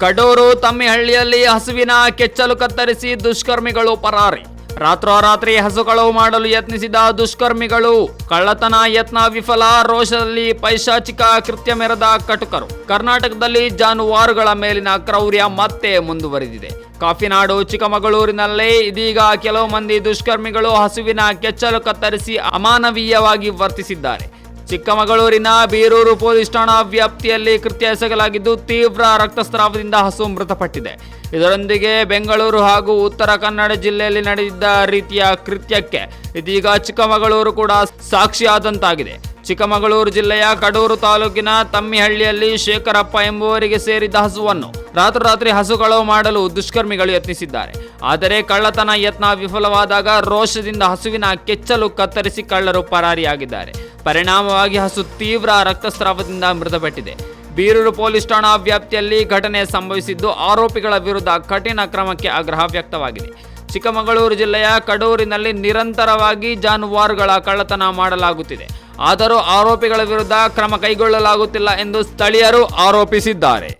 ಕಡೂರು ತಮ್ಮಿಹಳ್ಳಿಯಲ್ಲಿ ಹಸುವಿನ ಕೆಚ್ಚಲು ಕತ್ತರಿಸಿ ದುಷ್ಕರ್ಮಿಗಳು ಪರಾರಿ. ರಾತ್ರೋರಾತ್ರಿ ಹಸುಗಳು ಮಾಡಲು ಯತ್ನಿಸಿದ ದುಷ್ಕರ್ಮಿಗಳು. ಕಳ್ಳತನ, ಯತ್ನ, ವಿಫಲ, ರೋಷದಲ್ಲಿ ಪೈಶಾಚಿಕ ಕೃತ್ಯ ಮೆರೆದ ಕಟುಕರು. ಕರ್ನಾಟಕದಲ್ಲಿ ಜಾನುವಾರುಗಳ ಮೇಲಿನ ಕ್ರೌರ್ಯ ಮತ್ತೆ ಮುಂದುವರೆದಿದೆ. ಕಾಫಿನಾಡು, ಚಿಕ್ಕಮಗಳೂರಿನಲ್ಲೇ ಇದೀಗ ಕೆಲವು ಮಂದಿ ದುಷ್ಕರ್ಮಿಗಳು ಹಸುವಿನ ಕೆಚ್ಚಲು ಕತ್ತರಿಸಿ ಅಮಾನವೀಯವಾಗಿ ವರ್ತಿಸಿದ್ದಾರೆ. ಚಿಕ್ಕಮಗಳೂರಿನ ಬೀರೂರು ಪೊಲೀಸ್ ಠಾಣಾ ವ್ಯಾಪ್ತಿಯಲ್ಲಿ ಕೃತ್ಯ ಎಸಗಲಾಗಿದ್ದು ತೀವ್ರ ರಕ್ತಸ್ರಾವದಿಂದ ಹಸು ಮೃತಪಟ್ಟಿದೆ. ಇದರೊಂದಿಗೆ ಬೆಂಗಳೂರು ಹಾಗೂ ಉತ್ತರ ಕನ್ನಡ ಜಿಲ್ಲೆಯಲ್ಲಿ ನಡೆದಿದ್ದ ರೀತಿಯ ಕೃತ್ಯಕ್ಕೆ ಇದೀಗ ಚಿಕ್ಕಮಗಳೂರು ಕೂಡ ಸಾಕ್ಷಿಯಾದಂತಾಗಿದೆ. ಚಿಕ್ಕಮಗಳೂರು ಜಿಲ್ಲೆಯ ಕಡೂರು ತಾಲೂಕಿನ ತಮ್ಮಿಹಳ್ಳಿಯಲ್ಲಿ ಶೇಖರಪ್ಪ ಎಂಬುವರಿಗೆ ಸೇರಿದ್ದ ಹಸುವನ್ನು ರಾತ್ರೋರಾತ್ರಿ ಹಸು ಕಳವು ಮಾಡಲು ದುಷ್ಕರ್ಮಿಗಳು ಯತ್ನಿಸಿದ್ದಾರೆ. ಆದರೆ ಕಳ್ಳತನ ಯತ್ನ ವಿಫಲವಾದಾಗ ರೋಷದಿಂದ ಹಸುವಿನ ಕೆಚ್ಚಲು ಕತ್ತರಿಸಿ ಕಳ್ಳರು ಪರಾರಿಯಾಗಿದ್ದಾರೆ. ಪರಿಣಾಮವಾಗಿ ಹಸು ತೀವ್ರ ರಕ್ತಸ್ರಾವದಿಂದ ಮೃತಪಟ್ಟಿದೆ. ಬೀರೂರು ಪೊಲೀಸ್ ಠಾಣಾ ವ್ಯಾಪ್ತಿಯಲ್ಲಿ ಘಟನೆ ಸಂಭವಿಸಿದ್ದು ಆರೋಪಿಗಳ ವಿರುದ್ಧ ಕಠಿಣ ಕ್ರಮಕ್ಕೆ ಆಗ್ರಹ ವ್ಯಕ್ತವಾಗಿದೆ. ಚಿಕ್ಕಮಗಳೂರು ಜಿಲ್ಲೆಯ ಕಡೂರಿನಲ್ಲಿ ನಿರಂತರವಾಗಿ ಜಾನುವಾರುಗಳ ಕಳ್ಳತನ ಮಾಡಲಾಗುತ್ತಿದೆ. ಆದರೂ ಆರೋಪಿಗಳ ವಿರುದ್ಧ ಕ್ರಮ ಕೈಗೊಳ್ಳಲಾಗುತ್ತಿಲ್ಲ ಎಂದು ಸ್ಥಳೀಯರು ಆರೋಪಿಸಿದ್ದಾರೆ.